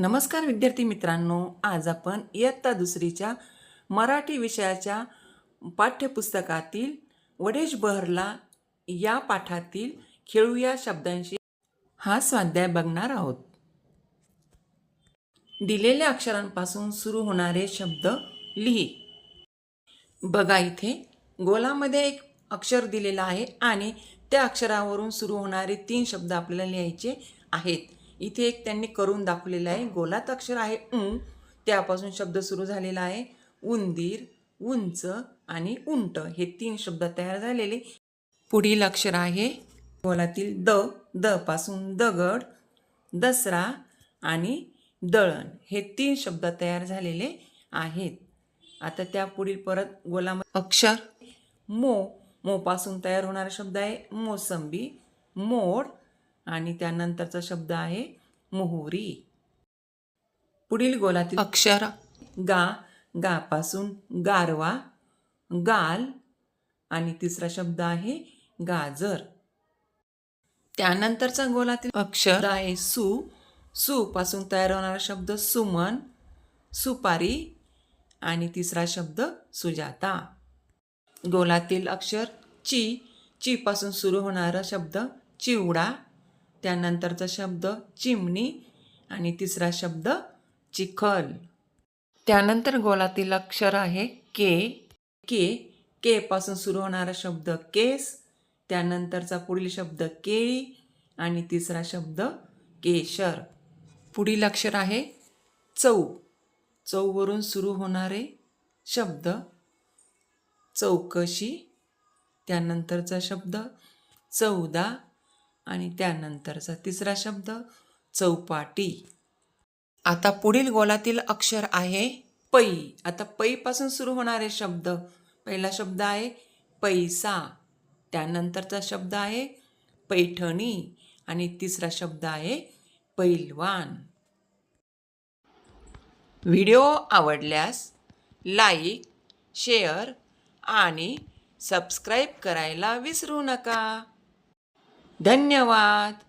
नमस्कार विद्यार्थी मित्रांनो आज आपण इयत्ता दुसरीच्या मराठी विषयाच्या पाठ्यपुस्तकातील वडेश बहरला या पाठातील खेळूया शब्दांशी. हा स्वाध्याय बघणार आहोत. दिलेल्या अक्षरांपासून सुरू होणारे शब्द लिही. बघा इथे गोलामध्ये एक अक्षर दिलेलं आहे आणि त्या अक्षरावरून सुरू होणारे तीन शब्द आपल्याला लिहायचे आहेत. इथे एक त्यांनी करून दाखवलेलं आहे. गोलात अक्षर आहे उ. त्यापासून शब्द सुरू झालेला आहे उंदीर उंच आणि उंट. हे तीन शब्द तयार झालेले. पुढील अक्षर आहे गोलातील द द पासून दगड दसरा आणि दळण. हे तीन शब्द तयार झालेले आहेत. आता त्या पुढील परत गोलामध्ये अक्षर. मो मोपासून तयार होणारा शब्द आहे मोसंबी. मोड आणि त्यानंतरचा शब्द आहे मोहरी. पुढील गोलातील अक्षर. गा गापासून गारवा गाल आणि तिसरा शब्द आहे गाजर. त्यानंतरचा गोलातील अक्षर. आहे सु. सु पासून तयार होणारा शब्द सुमन सुपारी आणि तिसरा शब्द सुजाता. गोलातील अक्षर ची ची पासून सुरू होणारा शब्द चिवडा. त्यानंतरचा शब्द चिमणी आणि तिसरा शब्द चिखल. त्यानंतर गोलातील अक्षर आहे के. के के पासून सुरू होणारा शब्द केस त्यानंतरचा पुढील शब्द केळी आणि तिसरा शब्द केशर. पुढील अक्षर आहे चौ. चौवरून सुरू होणारे शब्द चौकशी त्यानंतरचा शब्द चौदा आणि त्यानंतरचा तिसरा शब्द चौपाटी. आता पुढील गोलातील अक्षर आहे पै. आता पैपासून सुरू होणारे शब्द. पहिला शब्द आहे पैसा. त्यानंतरचा शब्द आहे पैठणी. आणि तिसरा शब्द आहे पैलवान. व्हिडिओ आवडल्यास लाईक शेअर आणि सबस्क्राईब करायला विसरू नका. धन्यवाद.